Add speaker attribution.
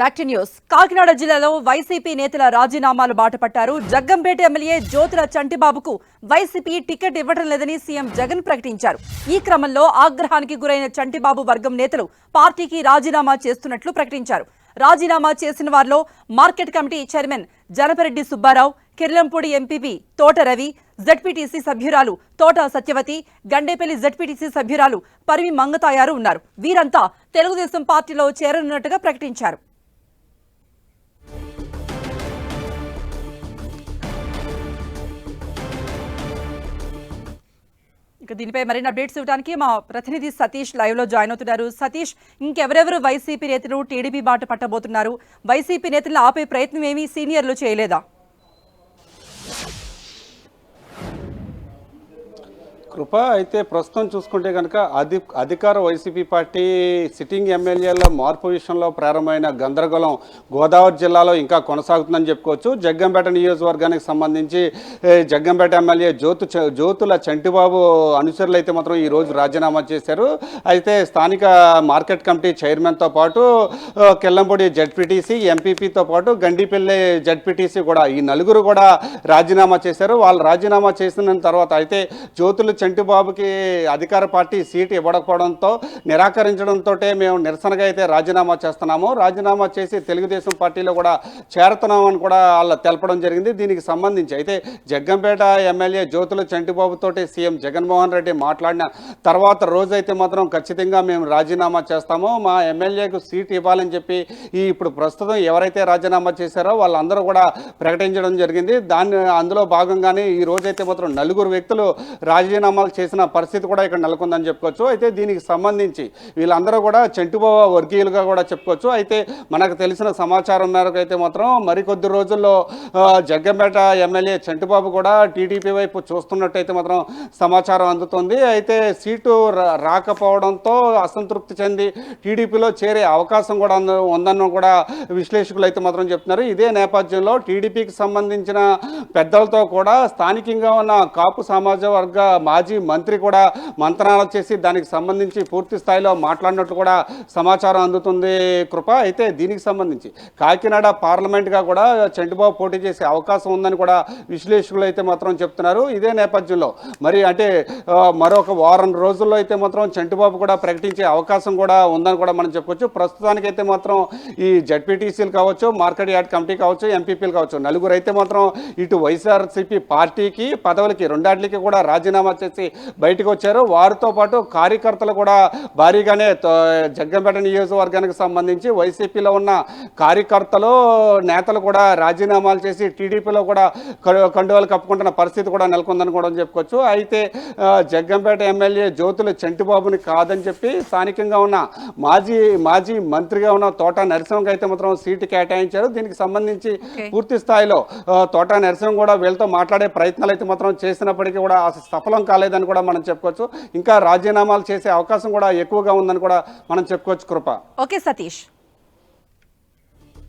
Speaker 1: Back to news Kakinada జిల్లాలో YCP నేతల రాజీనామాలు బాటపట్టారు. జగ్గంపేట ఎమ్మెల్యే జ్యోతుల చంటిబాబుకు వైసీపీ టికెట్ ఇవ్వడం లేదని సీఎం జగన్ ప్రకటించారు. ఈ క్రమంలో ఆగ్రహానికి గురైన చంటిబాబు వర్గం నేతలు పార్టీకి రాజీనామా చేస్తున్నట్లు ప్రకటించారు. రాజీనామా చేసిన వారిలో market committee chairman Janapareddy Subbarao Kirlampudi MPP Thota Ravi ZPTC సభ్యురాలు తోట సత్యవతి గండేపల్లి జడ్పీటీసీ సభ్యురాలు పరివి మంగతాయారు ఉన్నారు. వీరంతా తెలుగుదేశం పార్టీలో చేరనున్నట్టుగా ప్రకటించారు. ఇక దీనిపై మరిన్ని అప్డేట్స్ ఇవ్వడానికి మా ప్రతినిధి సతీష్ లైవ్లో జాయిన్ అవుతున్నారు. సతీష్ ఇంకెవరెవరు వైసీపీ నేతలు టీడీపీ బాట పట్టబోతున్నారు? వైసీపీ నేతలు ఆపే ప్రయత్నం ఏమీ సీనియర్లు చేయలేదా?
Speaker 2: కృప అయితే ప్రస్తుతం చూసుకుంటే కనుక అధి అధికార వైసీపీ పార్టీ సిట్టింగ్ ఎమ్మెల్యేల మార్పు విషయంలో ప్రారంభమైన గందరగోళం గోదావరి జిల్లాలో ఇంకా కొనసాగుతుందని చెప్పుకోవచ్చు. జగ్గంపేట నియోజకవర్గానికి సంబంధించి జగ్గంపేట ఎమ్మెల్యే జ్యోతు జ్యోతుల చంటిబాబు అనుచరులు అయితే మాత్రం ఈ రోజు రాజీనామా చేశారు. అయితే స్థానిక మార్కెట్ కమిటీ చైర్మన్తో పాటు కెల్లంపూడి జడ్పీటీసీ ఎంపీపీతో పాటు గండిపల్లి జడ్పీటీసీ కూడా ఈ నలుగురు కూడా రాజీనామా చేశారు. వాళ్ళు రాజీనామా చేసిన తర్వాత అయితే జ్యోతులు చంటిబాబుకి అధికార పార్టీ సీటు ఇవ్వకపోవడంతో నిరాకరించడంతో మేము నిరసనగా అయితే రాజీనామా చేస్తున్నాము. రాజీనామా చేసి తెలుగుదేశం పార్టీలో కూడా చేరుతున్నామని కూడా వాళ్ళు తెలపడం జరిగింది. దీనికి సంబంధించి అయితే జగ్గంపేట ఎమ్మెల్యే జ్యోతుల చంటిబాబుతోటి సీఎం జగన్మోహన్ రెడ్డి మాట్లాడిన తర్వాత రోజైతే మాత్రం ఖచ్చితంగా మేము రాజీనామా చేస్తాము. మా ఎమ్మెల్యేకు సీట్ ఇవ్వాలని చెప్పి ఈ ఇప్పుడు ప్రస్తుతం ఎవరైతే రాజీనామా చేశారో వాళ్ళందరూ కూడా ప్రకటించడం జరిగింది. దాన్ని అందులో భాగంగానే ఈ రోజైతే మాత్రం నలుగురు వ్యక్తులు రాజీనామా రాజీనామాలు చేసిన పరిస్థితి కూడా ఇక్కడ నెలకొందని చెప్పుకోవచ్చు. అయితే దీనికి సంబంధించి వీళ్ళందరూ కూడా చెంటుబాబు వర్గీయులుగా కూడా చెప్పుకోవచ్చు. అయితే మనకు తెలిసిన సమాచారం మేరకు అయితే మాత్రం మరికొద్ది రోజుల్లో జగ్గంపేట ఎమ్మెల్యే చంటిబాబు కూడా టీడీపీ వైపు చూస్తున్నట్టయితే మాత్రం సమాచారం అందుతుంది. అయితే సీటు రాకపోవడంతో అసంతృప్తి చెంది టీడీపీలో చేరే అవకాశం కూడా ఉందని ఉందన్న కూడా విశ్లేషకులు అయితే మాత్రం చెప్తున్నారు. ఇదే నేపథ్యంలో టీడీపీకి సంబంధించిన పెద్దలతో కూడా స్థానికంగా ఉన్న కాపు సమాజ వర్గ మాజీ మంత్రి కూడా మంత్రాలు చేసి దానికి సంబంధించి పూర్తి స్థాయిలో మాట్లాడినట్టు కూడా సమాచారం అందుతుంది కృప. అయితే దీనికి సంబంధించి కాకినాడ పార్లమెంట్గా కూడా చంటిబాబు పోటీ చేసే అవకాశం ఉందని కూడా విశ్లేషకులు అయితే మాత్రం చెప్తున్నారు. ఇదే నేపథ్యంలో మరి అంటే మరొక వారం రోజుల్లో అయితే మాత్రం చంటిబాబు కూడా ప్రకటించే అవకాశం కూడా ఉందని కూడా మనం చెప్పొచ్చు. ప్రస్తుతానికి అయితే మాత్రం ఈ జడ్పీటీసీలు కావచ్చు మార్కెట్ యార్డ్ కమిటీ కావచ్చు ఎంపీపీలు కావచ్చు నలుగురు అయితే మాత్రం ఇటు వైఎస్ఆర్సీపీ పార్టీకి పదవులకి రెండాట్లకి కూడా రాజీనామా చేసి బయటకు వచ్చారు. వారితో పాటు కార్యకర్తలు కూడా భారీగానే జగ్గంపేట నియోజకవర్గానికి సంబంధించి వైసీపీలో ఉన్న కార్యకర్తలు నేతలు కూడా రాజీనామాలు చేసి టీడీపీలో కూడా కండువాలు కప్పుకుంటున్న పరిస్థితి కూడా నెలకొందని కూడా చెప్పుకోవచ్చు. అయితే జగ్గంపేట ఎమ్మెల్యే జ్యోతుల చంటిబాబుని కాదని చెప్పి స్థానికంగా ఉన్న మాజీ మాజీ మంత్రిగా ఉన్న తోట నరసింహకి అయితే మాత్రం సీటు కేటాయించారు. దీనికి సంబంధించి. పూర్తి స్థాయిలో తోట నరసింహ కూడా వీళ్ళతో మాట్లాడే ప్రయత్నాలు అయితే మాత్రం చేసినప్పటికీ కూడా అసలు సఫలం కాలేదని కూడా మనం చెప్పుకోవచ్చు. ఇంకా రాజీనామాలు చేసే అవకాశం కూడా ఎక్కువగా ఉందని కూడా మనం చెప్పుకోవచ్చు కృప.
Speaker 1: ఓకే సతీష్.